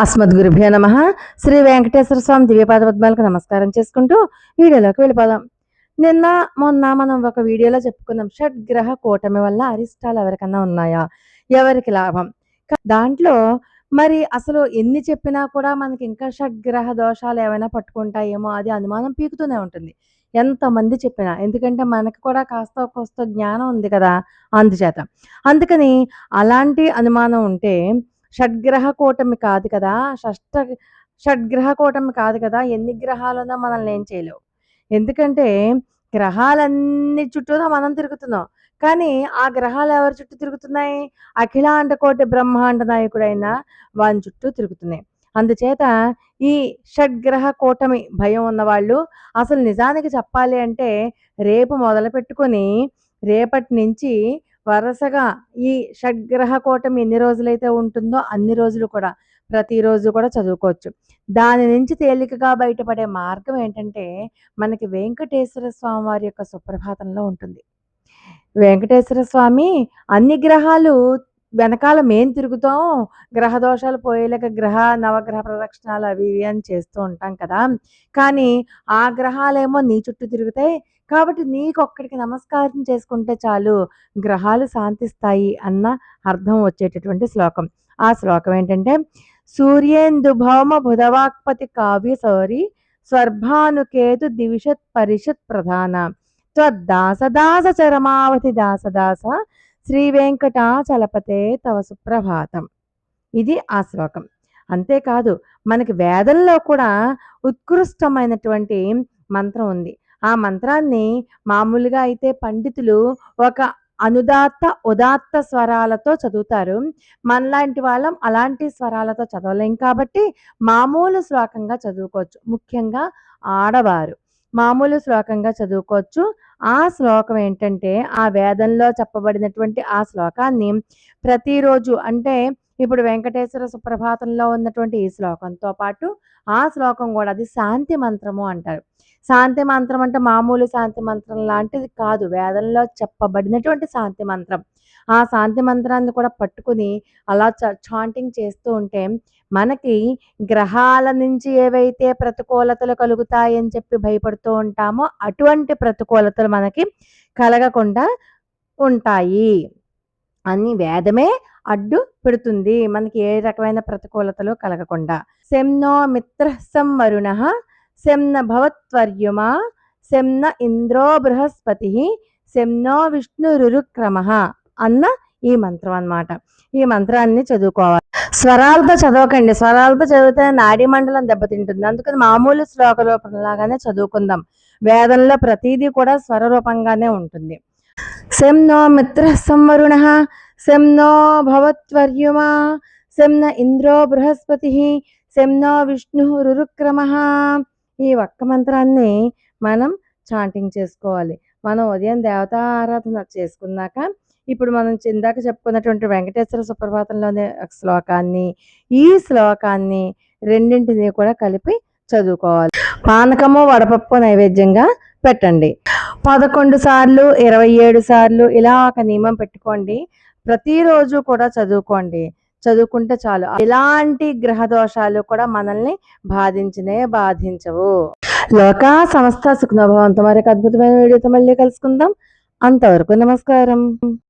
అస్మద్గురుభ్యో నమ. శ్రీ వెంకటేశ్వర స్వామి దివ్యపాద పద్మాలకు నమస్కారం చేసుకుంటూ వీడియోలోకి వెళ్ళిపోదాం. నిన్న మొన్న మనం ఒక వీడియోలో చెప్పుకున్నాం షడ్గ్రహ కూటమి వల్ల అరిష్టాలు ఎవరికన్నా ఉన్నాయా? ఎవరికి లాభం? దాంట్లో మరి అసలు ఎన్ని చెప్పినా కూడా మనకి ఇంకా షడ్గ్రహ దోషాలు ఏమైనా పట్టుకుంటాయేమో అది అనుమానం పీకుతూనే ఉంటుంది. ఎంతమంది చెప్పినా ఎందుకంటే మనకి కూడా కాస్త కోస్త జ్ఞానం ఉంది కదా అందుచేత. అందుకని అలాంటి అనుమానం ఉంటే షడ్గ్రహ కూటమి కాదు కదా. షష్ట షడ్గ్రహ కూటమి కాదు కదా. ఎన్ని గ్రహాలు ఉన్నా మనల్ని ఏం చేయలేవు. ఎందుకంటే గ్రహాలన్నీ చుట్టూ మనం తిరుగుతున్నాం. కానీ ఆ గ్రహాలు ఎవరి చుట్టూ తిరుగుతున్నాయి? అఖిలాండ కోటి బ్రహ్మాండ నాయకుడైన వాని చుట్టూ తిరుగుతున్నాయి. అందుచేత ఈ షడ్గ్రహ కూటమి భయం ఉన్నవాళ్ళు అసలు నిజానికి చెప్పాలి అంటే రేపు మొదలు పెట్టుకొని రేపటి నుంచి వరుసగా ఈ షడ్గ్రహ కూటమి ఎన్ని రోజులైతే ఉంటుందో అన్ని రోజులు కూడా ప్రతిరోజు కూడా చదువుకోవచ్చు. దాని నుంచి తేలికగా బయటపడే మార్గం ఏంటంటే మనకి వెంకటేశ్వర స్వామి వారి యొక్క సుప్రభాతంలో ఉంటుంది. వెంకటేశ్వర స్వామి అన్ని గ్రహాలు వెనకాల మేం తిరుగుతాం గ్రహ దోషాలు పోయేలాగా గ్రహ నవగ్రహ ప్రదక్షిణాలు అవి ఇవి అని చేస్తూ ఉంటాం కదా. కానీ ఆ గ్రహాలేమో నీ చుట్టూ తిరుగుతాయి. కాబట్టి నీకు ఒక్కడికి నమస్కారం చేసుకుంటే చాలు గ్రహాలు శాంతిస్తాయి అన్న అర్థం వచ్చేటటువంటి శ్లోకం. ఆ శ్లోకం ఏంటంటే సూర్యేందు భౌమ బుధవాక్పతి కావ్య సౌరి స్వర్భానుకేతు దివిషత్ పరిషత్ ప్రధాన. త్వద్దాసదాస చరమావతి దాసదాస శ్రీ వెంకటాచలపతే తవ సుప్రభాతం. ఇది ఆ శ్లోకం. అంతేకాదు మనకి వేదంలో కూడా ఉత్కృష్టమైనటువంటి మంత్రం ఉంది. ఆ మంత్రాన్ని మామూలుగా అయితే పండితులు ఒక అనుదాత్త ఉదాత్త స్వరాలతో చదువుతారు. మనలాంటి వాళ్ళం అలాంటి స్వరాలతో చదవలేం కాబట్టి మామూలు శ్లోకంగా చదువుకోవచ్చు. ముఖ్యంగా ఆడవారు మామూలు శ్లోకంగా చదువుకోవచ్చు. ఆ శ్లోకం ఏంటంటే ఆ వేదంలో చెప్పబడినటువంటి ఆ శ్లోకాన్ని ప్రతిరోజు అంటే ఇప్పుడు వెంకటేశ్వర సుప్రభాతంలో ఉన్నటువంటి ఈ శ్లోకంతో పాటు ఆ శ్లోకం కూడా అది శాంతి మంత్రము అంటారు. శాంతి మంత్రం అంటే మామూలు శాంతి మంత్రం లాంటిది కాదు. వేదంలో చెప్పబడినటువంటి శాంతి మంత్రం. ఆ శాంతి మంత్రాన్ని కూడా పట్టుకుని అలా చాంటింగ్ చేస్తూ ఉంటే మనకి గ్రహాల నుంచి ఏవైతే ప్రతికూలతలు కలుగుతాయని చెప్పి భయపడుతూ ఉంటామో అటువంటి ప్రతికూలతలు మనకి కలగకుండా ఉంటాయి. అని వేదమే అడ్డు పెడుతుంది. మనకి ఏ రకమైన ప్రతికూలతలు కలగకుండా. శంనో మిత్ర సంవరుణ శంన భవత్వర్యుమ శంన ఇంద్రో బృహస్పతి శంనో విష్ణురుక్రమ అన్న ఈ మంత్రం అన్నమాట. ఈ మంత్రాన్ని చదువుకోవాలి. స్వరాలతో చదవకండి. స్వరాలతో చదివితే నాడీ మండలం దెబ్బతింటుంది. అందుకని మామూలు శ్లోక రూపంలాగానే చదువుకుందాం. వేదంలో ప్రతిదీ కూడా స్వర రూపంగానే ఉంటుంది. శం నో మిత్ర సంవరుణ శం నో భవత్వర్యుమా శం న ఇంద్రో బృహస్పతి శం నో విష్ణు రురుక్రమ. ఈ ఒక్క మంత్రాన్ని మనం చాంటింగ్ చేసుకోవాలి. మనం ఉదయం దేవతా ఆరాధన చేసుకున్నాక ఇప్పుడు మనం ఇందాక చెప్పుకున్నటువంటి వెంకటేశ్వర సుప్రభాతంలోని శ్లోకాన్ని ఈ శ్లోకాన్ని రెండింటిని కూడా కలిపి చదువుకోవాలి. పానకము వడపప్పు నైవేద్యంగా పెట్టండి. పదకొండు సార్లు ఇరవై ఏడు సార్లు ఇలా ఒక నియమం పెట్టుకోండి. ప్రతిరోజు కూడా చదువుకోండి. చదువుకుంటే చాలు. ఎలాంటి గ్రహ దోషాలు కూడా మనల్ని బాధించినే బాధించవు. లోక సంస్థ సుఖనభవంతో మరొక అద్భుతమైన వీడియోతో మళ్ళీ కలుసుకుందాం. అంతవరకు నమస్కారం.